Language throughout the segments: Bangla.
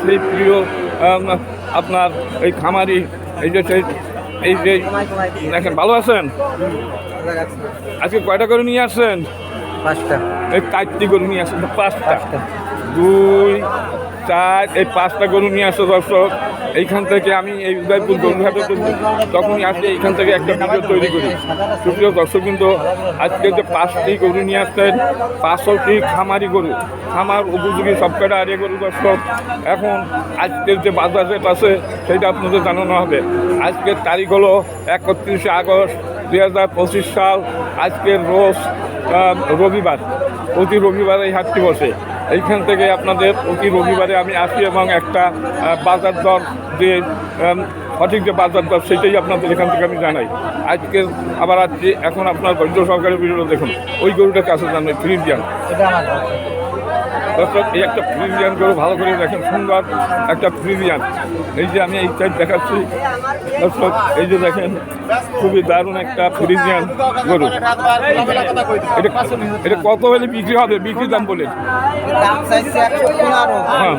সেই প্রিয় আপনার এই খামারি এই যে সেই এই যে দেখেন ভালো আছেন? আজকে কয়টা করে নিয়ে আসছেন? পাঁচটা। এই কার্তিক করে নিয়ে আসছেন পাঁচটা। পাঁচটা। দুই, চার, এই পাঁচটা গরু নিয়ে আসছে দর্শক। এইখান থেকে আমি এই উদয়পুর গরুঘাটে তখনই আসলে এইখান থেকে একটা ভিডিও তৈরি করি। সুপ্রিয় দর্শক কিন্তু, আজকে যে পাঁচটি গরু নিয়ে আসছেন পাঁচশোটি খামারি গরু। খামার উপযোগী সবকটা আরে গরু দর্শক। এখন আজকের যে বাজার রেট আছে, সেটা আপনাদের জানানো হবে। আজকের তারিখ হলো একত্রিশে আগস্ট দুই হাজার পঁচিশ সাল। আজকের রোজ রবিবার, প্রতি রবিবারে এই হাটটি বসে। এইখান থেকে আপনাদের প্রতি রবিবারে আমি আসি এবং একটা বাজার দর যে সঠিক যে বাজার দর, সেটাই আপনাদের এখান থেকে আমি জানাই। আজকে আবার আসছি, এখন আপনার বৈদ্য সরকারের ভিডিও দেখুন। ওই গরুটা কাছে জানাই এটা আমার দর্শক এই একটা ফ্রিজিয়ান গরু ভালো করে দেখেন সুন্দর একটা ফ্রিজিয়ান এই যে আমি এই সাইড দেখাচ্ছি দর্শক এই যে দেখেন খুবই দারুণ একটা ফ্রিজিয়ান গরু। এটা এটা কত হলে বিক্রি হবে? বিক্রি দাম বলে। একশো হ্যাঁ।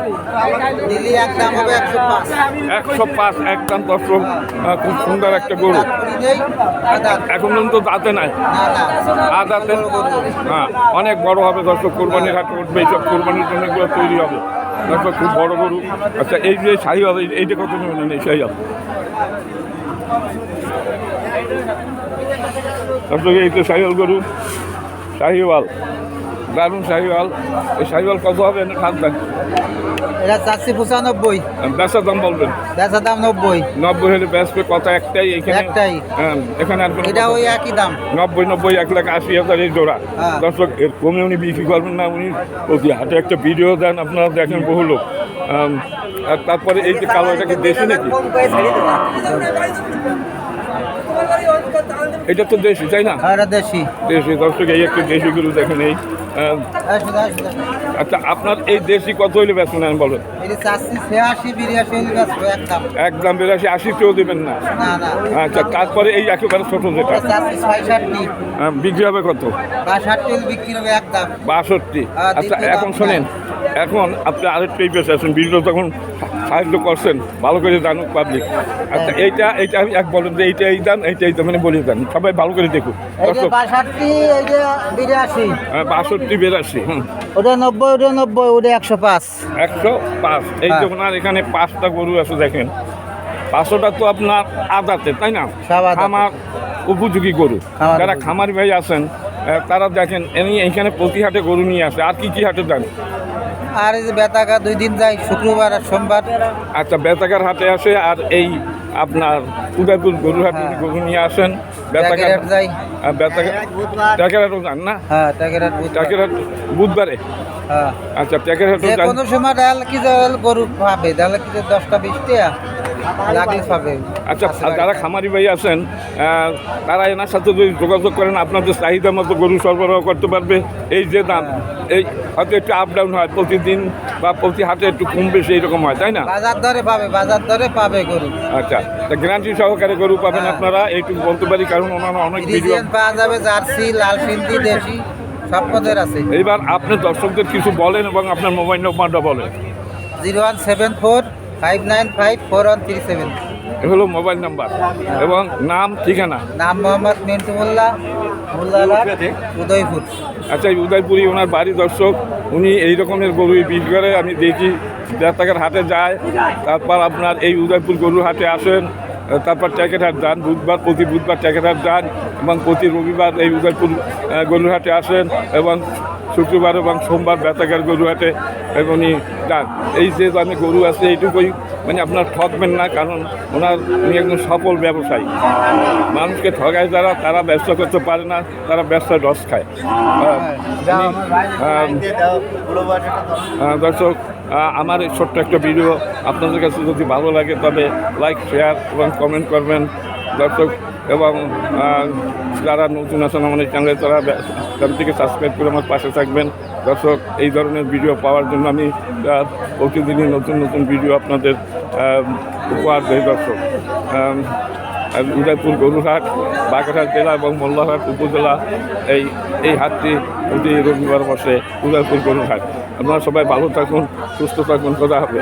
এক দাম একশো পাঁচ। একদম দর্শক খুব সুন্দর একটা গরু। এখন পর্যন্ত দাঁতে নাই। আদাতে হ্যাঁ অনেক বড় হবে দর্শক কোরবানির হাটে উঠবে এইসব। কোরবানির জন্য এগুলো তৈরি হবে। তারপর খুব বড় গরু। আচ্ছা এই যে শাহি হবে, এইটা কত নেবেন? এই শাহি হবে। তারপরে এই তো শাহিওয়াল গরু। শাহিওয়াল দারুণ শাহিওয়াল এই শাহিওয়াল কত হবে? না খাদ দেন এটা চারশো পঁচানব্বই। বেচার দাম বলবেন? বেচা দাম নব্বই। নব্বই হলে বেচবে কথা একটাই এখানে? একটাই। হ্যাঁ, এখানে আর এটা ওই একই দাম। নব্বই নব্বই এক লাখ আশি হাজার এই জোড়া। হ্যাঁ। দর্শক এর কমে উনি বিক্রি করবেন না উনি। প্রতি হাতে একটা ভিডিও দেন আপনারা দেখেন বহু লোক। আর তারপরে এই যে কালো এটাকে দেশি নাকি? এটা তো দেশি তাই না? দেশি। দেশি দর্শক এই একটা দেশি গরু দেখেন এই। আসো, আসো। আচ্ছা আপনার এই দেশি কত হইলে বেচবেন আমি বলেন? বিরাশি একদম। বিরাশি আশিতেও দেবেন না? আচ্ছা তারপরে এই একেবারে ছোট যেটা। বিক্রি হবে কত? বাষট্টি বিক্রি হ্যাঁ, আচ্ছা এখন শোনেন এখন আপনি আরেকটা এই পেশে আছেন ভিডিও তখন সাহায্য করছেন ভালো করে জানুক পাবলিক আচ্ছা হ্যাঁ। এইটা এইটা আমি এক বলেন যে এইটা এই দাম এইটা এই মানে বলে দেন। সবাই ভালো করে দেখুন এই যে দর্শক বাষট্টি বিরাশি। ওটা নব্বই ওটা নব্বই ওটা একশো পাঁচ। একশো পাঁচ। এই হ্যাঁ। যে ওনার এখানে পাঁচটা গরু আছে দেখেন। পাঁচশোটা তো আপনার আদাতে তাই না? আদাতে। উপযোগী গরু। যারা। খামার ভাই আছেন তারা দেখেন এইখানে প্রতি হাটে গরু নিয়ে আসে। আর কি কি হাটে যান আর এই যে বেতাকা দুই দিন যায় শুক্রবার আর সোমবার। আচ্ছা বেতাকার হাতে আসে আর এই আপনার উদয়পুর গরু হাটে হ্যাঁ। গরু নিয়ে আসেন বেতাকার ট্যাকেরহাট যাই। আর বেতাকার ট্যাকের হাটও যান না? হ্যাঁ ট্যাকেরহাট। ট্যাকের হাট বুধবারে? হ্যাঁ। আচ্ছা ট্যাকের হাটও যান। কোনো সময় ডাল কি ডাল গরু পাবে ডাল কি দশটা বিশটা? আচ্ছা যারা খামারি ভাই আছেন তারা এনার সাথে যদি যোগাযোগ করেন আপনাদের চাহিদা মতো গরু সরবরাহ করতে পারবে এই যে দাম এই হয়তো একটু আপ ডাউন হয় প্রতিদিন বা প্রতি হাতে একটু কম বেশি এইরকম হয় তাই না? বাজার দরে পাবে বাজার দরে পাবে গরু। আচ্ছা তা গ্যারান্টি সহকারে গরু পাবেন হ্যাঁ। আপনারা এইটুকু বলতে পারি কারণ ওনারা অনেক ভিডিও পাওয়া যাবে জার্সি লাল সিন্ধি দেশি সব পদের আছে। এইবার আপনি দর্শকদের কিছু বলেন এবং আপনার মোবাইল নম্বরটা বলেন। Zero one seven four five nine five four one three seven এ হলো মোবাইল নাম্বার। এবং নাম ঠিকানা? নাম মোহাম্মদ মিন্টু মোল্লা উদয়পুর। আচ্ছা উদয়পুরি ওনার বাড়ি দর্শক। উনি এই রকমের গরুই বিক্রি করে আমি দেখি। দেড়টাকার হাটে যায় তারপর আপনার এই উদয়পুর গরুর হাটে আসেন। তারপর ট্যাকেট হাট যান বুধবার প্রতি বুধবার ট্যাকেট হাট যান এবং প্রতি রবিবার এই উদয়পুর গরুর হাটে আসেন। এবং শুক্রবার এবং সোমবার বেতাকার গরু হাটে এবং উনি যান। এই যে আমি গরু আছে এইটুকুই মানে আপনার ঠকবেন না কারণ ওনার উনি একজন সফল ব্যবসায়ী। মানুষকে ঠগায় যারা তারা ব্যবসা করতে পারে না তারা ব্যবসায় রস খায়। দর্শক আমার এই ছোট্ট একটা ভিডিও। আপনাদের কাছে যদি ভালো লাগে তবে লাইক শেয়ার এবং কমেন্ট করবেন। দর্শক এবং যারা নতুন আছেন আমাদের চ্যানেলে তারা চ্যানেলটিকে সাবস্ক্রাইব করে আমার পাশে থাকবেন। দর্শক, এই ধরনের ভিডিও পাওয়ার জন্য আমি প্রতিদিনই নতুন নতুন ভিডিও আপনাদের উপহার দেই দর্শক। উদয়পুর গরুরহাট, বাগেরহাট জেলা এবং মোল্লারহাট উপজেলা, এই এই হাটটি প্রতি রবিবার বসে উদয়পুর গরুর হাট আপনারা সবাই ভালো থাকুন, সুস্থ থাকুন কথা হবে